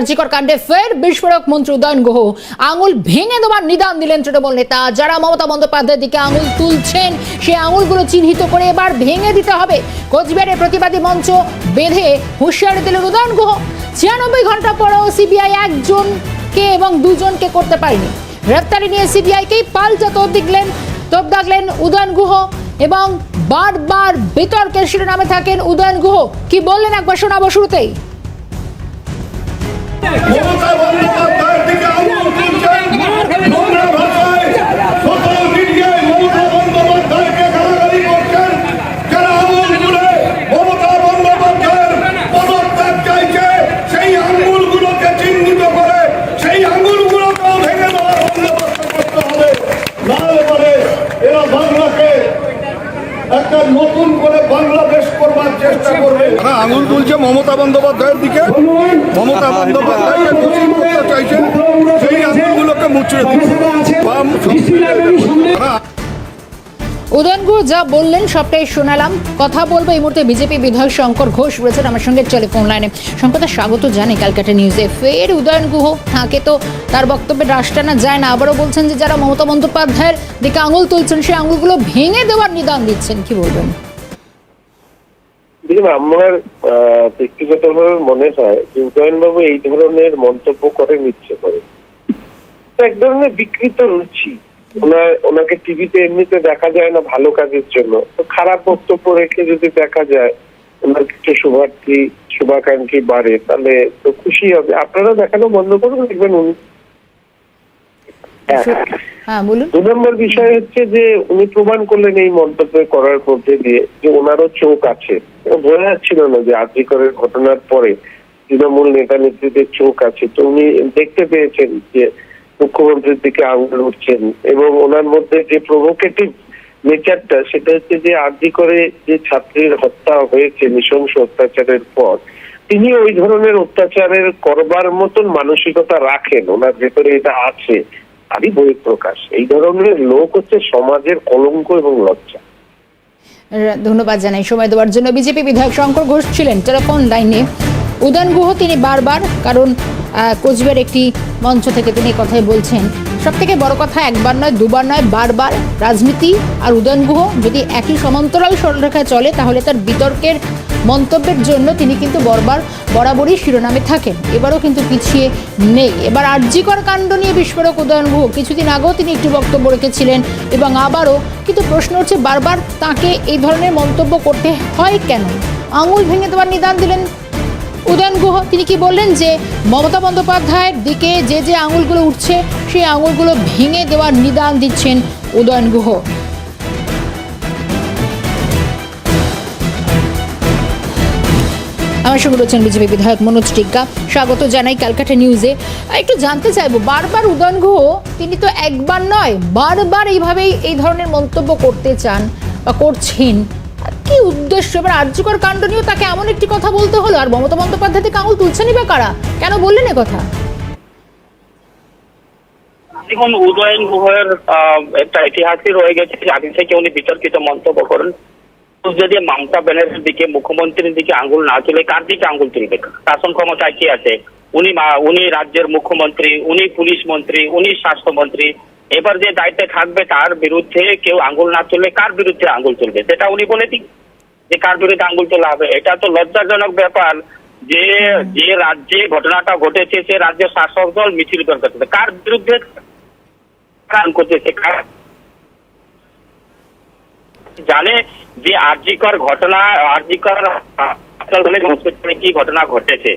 রাজ্যকর কাণ্ডে ফের বিস্ফোরক মন্ত্রী উদয়ন গুহ। আঙুল ভেঙে দেওয়ার নিদান দিলেন তৃণমূল নেতা। যারা মমতা বন্দ্যোপাধ্যায়ের দিকে আঙুল তুলছেন সেই আঙুলগুলো চিহ্নিত করে এবার ভেঙে দিতে হবে। কোচবিহারের প্রতিবাদী মঞ্চ বেঁধে হুঁশিয়ারি দিলেন উদয়ন গুহ। ছিয়ানব্বই ঘণ্টা পরেও সিবিআই একজনকে এবং দুজনকে করতে পারেনি। গ্রেপ্তারি নিয়ে সিবিআইকেই পাল্টা তোপ দিলেন তোপ দাগলেন উদয়ন গুহ এবং বারবার বিতর্কের শিরোনামে থাকেন উদয়ন গুহ। কি বললেন একবার শোনাবো শুরুতেই? সেই আঙ্গুলগুলোকে চিহ্নিত করে সেই আঙুলগুলোকেও ভেঙে দেওয়ার বন্দোবস্ত করতে হবে নাহলে পরে এরা বাংলাকে একটা নতুন করে বাংলাদেশ করবার চেষ্টা হ্যাঁ আঙুল তুলছে মমতা বন্দ্যোপাধ্যায়ের দিকে। মমতা বন্দ্যোপাধ্যায়কে দোষী করতে চাইছে সেই আঙুলগুলোকে মুচড়ে দিচ্ছে। বাম যা বললেন সবটাই শোনালাম। কথা বলব এই মুহূর্তে বিজেপি বিধায়ক শঙ্কর ঘোষ রয়েছেন আমার সঙ্গে টেলিফোন লাইনে। শঙ্কর দা স্বাগত জানি ক্যালকাটা নিউজে ফের উদয়ন গুহ তাকে তো তার বক্তব্যে রাশ টানা যায় না। আবারও বলছেন যে যারা মমতা বন্দ্যোপাধ্যায়ের দিকে আঙুল তুলছেন সেই আঙুলগুলো ভেঙে দেওয়ার নিদান দিচ্ছেন। কি বলবেন? দেখুন আমার ব্যক্তিগতভাবে মনে হয় উদয়নবাবু এই ধরনের মন্তব্য করেন ইচ্ছে করে। এক ধরনের বিকৃত রুচি। ওনার, ওনাকে টিভিতে এমনিতে দেখা যায় না ভালো কাজের জন্য। তো খারাপ বক্তব্য রেখে যদি দেখা যায়, ওনার কিছু শুভার্থী, শুভাকাঙ্ক্ষী বাড়ে, তাহলে তো খুশি হবে। আপনারা দেখানো বন্ধ করুন, দেখবেন উনি হ্যাঁ, হ্যাঁ। হ্যাঁ বলুন। দু নম্বর বিষয় হচ্ছে যে উনি প্রমাণ করলেন এই মন্তব্য করার মধ্যে দিয়ে যে ওনারও চোখ আছে। বোঝা যাচ্ছিল না যে আর্যিকরের ঘটনার পরে তৃণমূল নেতা নেত্রীদের চোখ আছে। তো উনি দেখতে পেয়েছেন যে মুখ্যমন্ত্রীর দিকে আঙুল উঠছেন এবং ওনার মধ্যে যে প্রভোকেটিভ নেচারটা সেটা হচ্ছে যে আর্যিকরে যে ছাত্রীর হত্যা হয়েছে নৃশংস অত্যাচারের পর তিনি ওই ধরনের অত্যাচারের করবার মতন মানসিকতা রাখেন। ওনার ভেতরে এটা আছে। তারই বহিঃপ্রকাশ। এই ধরনের লোক হচ্ছে সমাজের কলঙ্ক এবং লজ্জা। ধন্যবাদ জানাই। সময় দেওয়ার জন্য বিজেপি বিধায়ক শঙ্কর ঘোষ ছিলেন। টেলিফোন লাইনে উদয়ন গুহ তিনি বারবার, কারণ কোচবিহার একটি মঞ্চ থেকে তিনি কথাই বলছেন। সব থেকে বড় কথা একবার নয়, দুবার নয়, বারবার রাজনীতি আর উদয়ন গুহ যদি একই সমান্তরাল সরলরেখায় চলে, তাহলে তার বিতর্কের মন্তব্যের জন্য তিনি কিন্তু বরবার বরাবরই শিরোনামে থাকেন। এবারও কিন্তু পিছিয়ে নেই। এবার আর্যিকর কাণ্ড নিয়ে বিস্ফোরক উদয়ন গুহ। কিছুদিন আগেও তিনি একটি বক্তব্য রেখেছিলেন এবং আবারও কিন্তু প্রশ্ন হচ্ছে বারবার তাকে এই ধরনের মন্তব্য করতে হয় কেন? আঙুল ভেঙে দেওয়ার নিদান দিলেন উদয়ন গুহ, তিনি কি বললেন যে মমতা বন্দ্যোপাধ্যায়ের দিকে যে যে আঙুলগুলো উঠছে, সেই আঙুলগুলো ভেঙে দেওয়ার নিদান দিচ্ছেন উদয়ন গুহ। আমার সঙ্গে রয়েছেন বিজেপি বিধায়ক মনোজ টিগ্গা স্বাগত জানাই ক্যালকাটা নিউজে। একটু জানতে চাইব, বারবার উদয়ন গুহ, তিনি তো একবার নয়, বারবার এইভাবেই এই ধরনের মন্তব্য করতে চান বা করছেন। কি উদ্দেশ্য? এবার আর্যকর কাণ্ড নিয়েও তাকে এমন একটি কথা বলতে হলো, আর মমতা বন্দ্যোপাধ্যায় থেকে আঙুল তুলছেনই বা কারা? কেন বললেন কথা? দেখুন, উদয়ন গুহের একটা ইতিহাসই রয়ে গেছে, আগে থেকে উনি বিতর্কিত মন্তব্য করেন। যদি মমতা ব্যানার্জির দিকে, মুখ্যমন্ত্রীর দিকে আঙ্গুল না তুলে, কার দিকে আঙ্গুল তুলবে? শাসন ক্ষমতায় কি আছে? উনি উনি রাজ্যের মুখ্যমন্ত্রী, উনি পুলিশ মন্ত্রী, উনি স্বাস্থ্যমন্ত্রী। এবার যে দায়িত্বে থাকবে, তার বিরুদ্ধে কেউ আঙ্গুল না তুললে কার বিরুদ্ধে আঙ্গুল তুলবে? সেটা উনি বলে দিন। যে কার বিরুদ্ধে আঙ্গুল তোলা হবে, এটা তো লজ্জাজনক ব্যাপার যে যে রাজ্যে ঘটনাটা ঘটেছে, সে রাজ্যের শাসক দল মিছিল করতেছে কার বিরুদ্ধে করতেছে? কার- জানে যে আর্যিকর ঘটনা আর্যিকর কি ঘটনা ঘটেছে?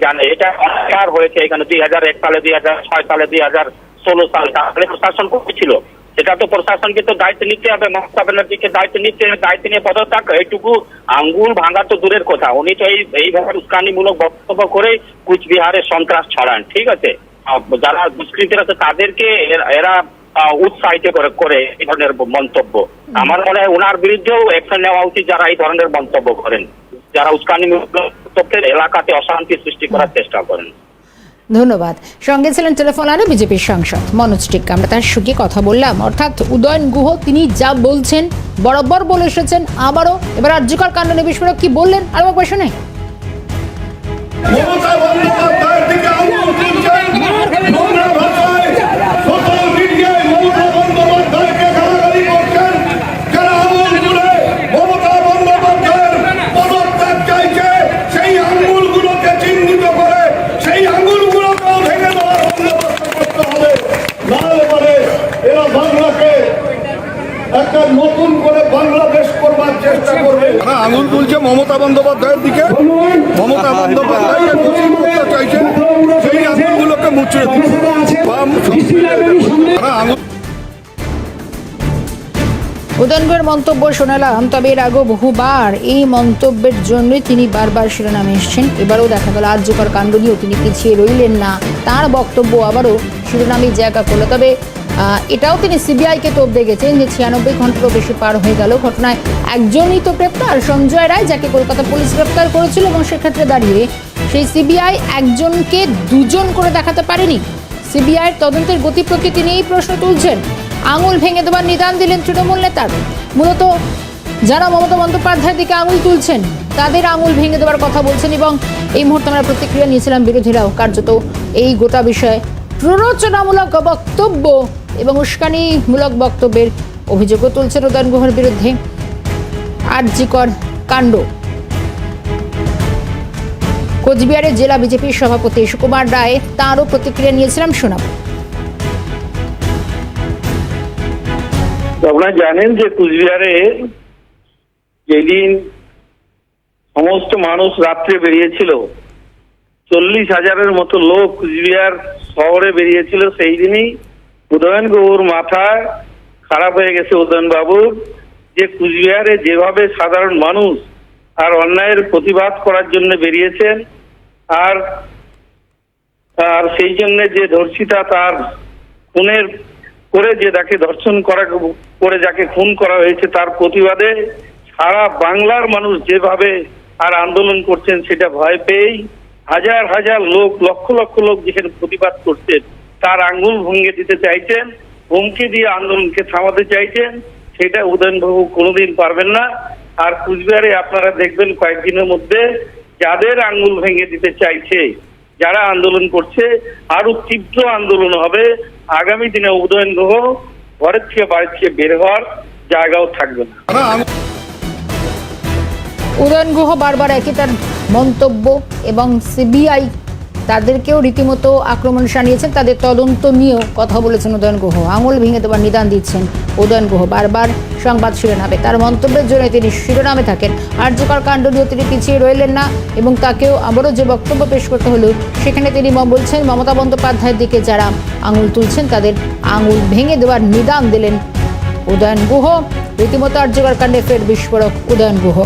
জানে, এটা অনেকবার হয়েছে এখানে দুই হাজার এক সালে, দুই হাজার ছয় সালে, দুই হাজার ষোলো সালে। তাহলে প্রশাসন করেছিল। সেটা তো প্রশাসনকে তো দায়িত্ব নিতে হবে, মমতা ব্যানার্জিকে দায়িত্ব নিতে, দায়িত্ব নিয়ে পদত্যাগ, এইটুকু আঙ্গুল ভাঙা তো দূরের কথা। উনি তো এই এইভাবে উস্কানিমূলক বক্তব্য করে কুচবিহারে সন্ত্রাস ছড়ান, ঠিক আছে? যারা দুষ্কৃতীরা আছে, তাদেরকে এরা- উৎসাহিত করে করে এই ধরনের মন্তব্য। আমার মনে হয় ওনার বিরুদ্ধেও অ্যাকশন নেওয়া উচিত যারা এই ধরনের মন্তব্য করেন। যারা উস্কানিমূলক এলাকাতে অশান্তি সৃষ্টি করার চেষ্টা করেন। ধন্যবাদ। সঙ্গে ছিলেন টেলিফোন আরে বিজেপির সাংসদ মনোজ টিক্কা। আমরা তার সঙ্গে কথা বললাম। অর্থাৎ উদয়ন গুহ, তিনি যা বলছেন বরাবর বলে এসেছেন, আবারও। এবার আর্যকর কাণ্ড বিস্ফোরক কি বললেন? আরও একবার শুনে উদয়নগুহের মন্তব্য শোনালাম তবে এর আগেও বহুবার। এই মন্তব্যের জন্যই তিনি বারবার শিরোনামে এসেছেন। এবারও দেখা গেল আর্যকর কাণ্ড নিয়েও তিনি পিছিয়ে রইলেন না। তার বক্তব্য আবারও শিরোনামে জায়গা করল। তবে এটাও তিনি সিবিআইকে তোপ দেখেছেন যে ছিয়ানব্বই ঘন্টারও বেশি পার হয়ে গেল ঘটনায়। একজনই তো গ্রেপ্তার, সঞ্জয় রায়, যাকে কলকাতা পুলিশ গ্রেপ্তার করেছিল এবং সেক্ষেত্রে দাঁড়িয়ে সেই সিবিআই একজনকে দুজন করে দেখাতে পারেনি। সিবিআইয়ের তদন্তের গতি প্রকৃতি নিয়েই প্রশ্ন তুলছেন। আঙুল ভেঙে দেওয়ার নিদান দিলেন তৃণমূল নেতার। মূলত যারা মমতা বন্দ্যোপাধ্যায়ের দিকে আঙুল তুলছেন, তাদের আঙুল ভেঙে দেওয়ার কথা বলছেন এবং এই মুহূর্তে আমরা প্রতিক্রিয়া নিয়েছিলাম বিরোধীরাও। কার্যত এই গোটা বিষয়ে প্ররোচনামূলক বক্তব্য এবং উস্কানিমূলক বক্তব্যের অভিযোগও তুলছেন উদয়ন গুহর বিরুদ্ধে। আর্যিকর কাণ্ড। কোচবিহারের জেলা বিজেপির সভাপতি সুকুমার রায় তাঁরও প্রতিক্রিয়া নিয়েছিলাম শোনাব। আপনারা জানেন যে কুচবিহারে যেদিন সমস্ত মানুষ রাত্রে বেরিয়েছিল, চল্লিশ হাজারের মতো লোক কুচবিহার শহরে বেরিয়েছিল, সেই দিনই উদয়ন গৌর মাথা খারাপ হয়ে গেছে উদয়ন বাবুর, যে কুচবিহারে যেভাবে সাধারণ মানুষ আর অন্যায়ের প্রতিবাদ করার জন্য বেরিয়েছেন, আর আর সেই জন্য যে ধর্ষিতা তার খুনের করে যে তাকে ধর্ষণ করা, করে যাকে খুন করা হয়েছে, তার প্রতিবাদে সারা বাংলার মানুষ যেভাবে আর আন্দোলন করছেন, সেটা ভয় পেয়েই হাজার হাজার লোক, লক্ষ লক্ষ লোক যেখানে প্রতিবাদ করছেন, তার আঙ্গুল ভঙ্গে দিতে চাইছেন, হুমকি দিয়ে আন্দোলনকে থামাতে চাইছেন, সেটা উদয়নবাবু কোনোদিন পারবেন না। আর কুচবিহারে আপনারা দেখবেন কয়েকদিনের মধ্যে যাদের আঙ্গুল ভেঙে দিতে চাইছে যারা আন্দোলন করছে আরও তীব্র আন্দোলন হবে। আগামী দিনে উদয়ন গ্রহ ঘরের থেকে বাড়ির থেকে বের হওয়ার জায়গাও থাকবে না। উদয়ন গ্রহ বারবার একই তার মন্তব্য এবং সিবিআই তাদেরকেও রীতিমতো আক্রমণ শানিয়েছেন, তাদের তদন্ত নিয়েও কথা বলেছেন উদয়ন গুহ। আঙুল ভেঙে দেওয়ার নিদান দিচ্ছেন উদয়ন গুহ। বারবার সংবাদ শিরোনামে তার মন্তব্যের জন্য তিনি শিরোনামে থাকেন। আর্যকর কাণ্ড নিয়েও তিনি পিছিয়ে রইলেন না এবং তাকেও আবারও যে বক্তব্য পেশ করতে হলো, সেখানে তিনি বলছেন, মমতা বন্দ্যোপাধ্যায়ের দিকে যারা আঙুল তুলছেন, তাদের আঙুল ভেঙে দেওয়ার নিদান দিলেন উদয়ন গুহ। রীতিমতো আর্যকর কাণ্ডে ফের বিস্ফোরক উদয়ন গুহ।